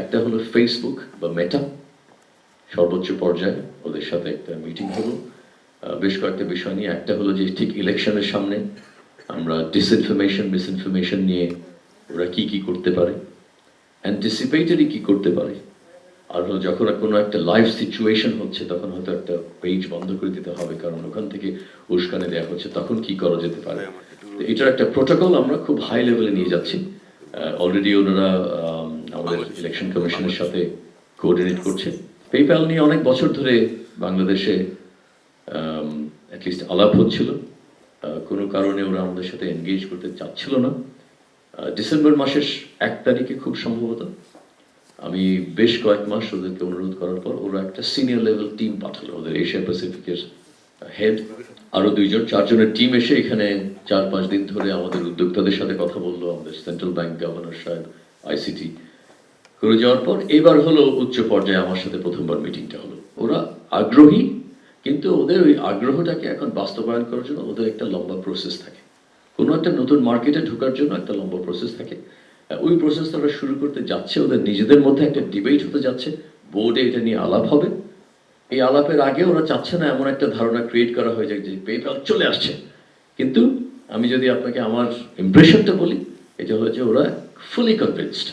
একটা হলো ফেসবুক বা মেটা সর্বোচ্চ পর্যায়ে ওদের সাথে একটা মিটিং হলো। বেশ কয়েকটা বিষয় নিয়ে, একটা হলো যে ঠিক ইলেকশনের সামনে আমরা ডিসইনফরমেশন মিসইনফরমেশন নিয়ে ওরা কি কি করতে পারে অ্যান্টিসিপেটরি কি করতে পারে। আর যখন কোনো একটা লাইভ সিচুয়েশন হচ্ছে, তখন হয়তো একটা পেজ বন্ধ করে দিতে হবে, কারণ ওখান থেকে উস্কানে দেওয়া হচ্ছে, তখন কি করা যেতে পারে? এটার একটা প্রোটোকল আমরা খুব হাই লেভেলে নিয়ে যাচ্ছি। অলরেডি ওনারা আমাদের ইলেকশন কমিশনের সাথে কোঅর্ডিনেট করছে। পেপ্যাল নিয়ে অনেক বছর ধরে বাংলাদেশে অ্যাটলিস্ট আলাপ হচ্ছিল। কোনো কারণে ওরা আমাদের সাথে এনগেজ করতে চাচ্ছিল না। ডিসেম্বর মাসের এক তারিখে খুব সম্ভবত আমি বেশ কয়েক মাস ওদেরকে অনুরোধ করার পর ওরা একটা সিনিয়র লেভেল টিম পাঠালো, ওদের এশিয়া প্যাসিফিকের হেড আরও দুইজন, চারজনের টিম এসে এখানে চার পাঁচ দিন ধরে আমাদের উদ্যোক্তাদের সাথে কথা বলল, আমাদের সেন্ট্রাল ব্যাংক গভর্নর সাহেব আইসিটি করে যাওয়ার পর এবার হলো উচ্চ পর্যায়ে আমার সাথে প্রথমবার মিটিংটা হলো। ওরা আগ্রহী, কিন্তু ওদের ওই আগ্রহটাকে এখন বাস্তবায়ন করার জন্য ওদের একটা লম্বা প্রসেস থাকে। কোনো একটা নতুন মার্কেটে ঢোকার জন্য একটা লম্বা প্রসেস থাকে। ওই প্রসেসটা ওরা শুরু করতে যাচ্ছে, ওদের নিজেদের মধ্যে একটা ডিবেট হতে যাচ্ছে বোর্ডে এটা নিয়ে আলাপ হবে। এই আলাপের আগে ওরা চাচ্ছে না এমন একটা ধারণা ক্রিয়েট করা হয়ে যায় যে পেপ্যাল চলে আসছে। কিন্তু আমি যদি আপনাকে আমার ইমপ্রেশনটা বলি, এটা যে ওরা ফুলি কনভিনসড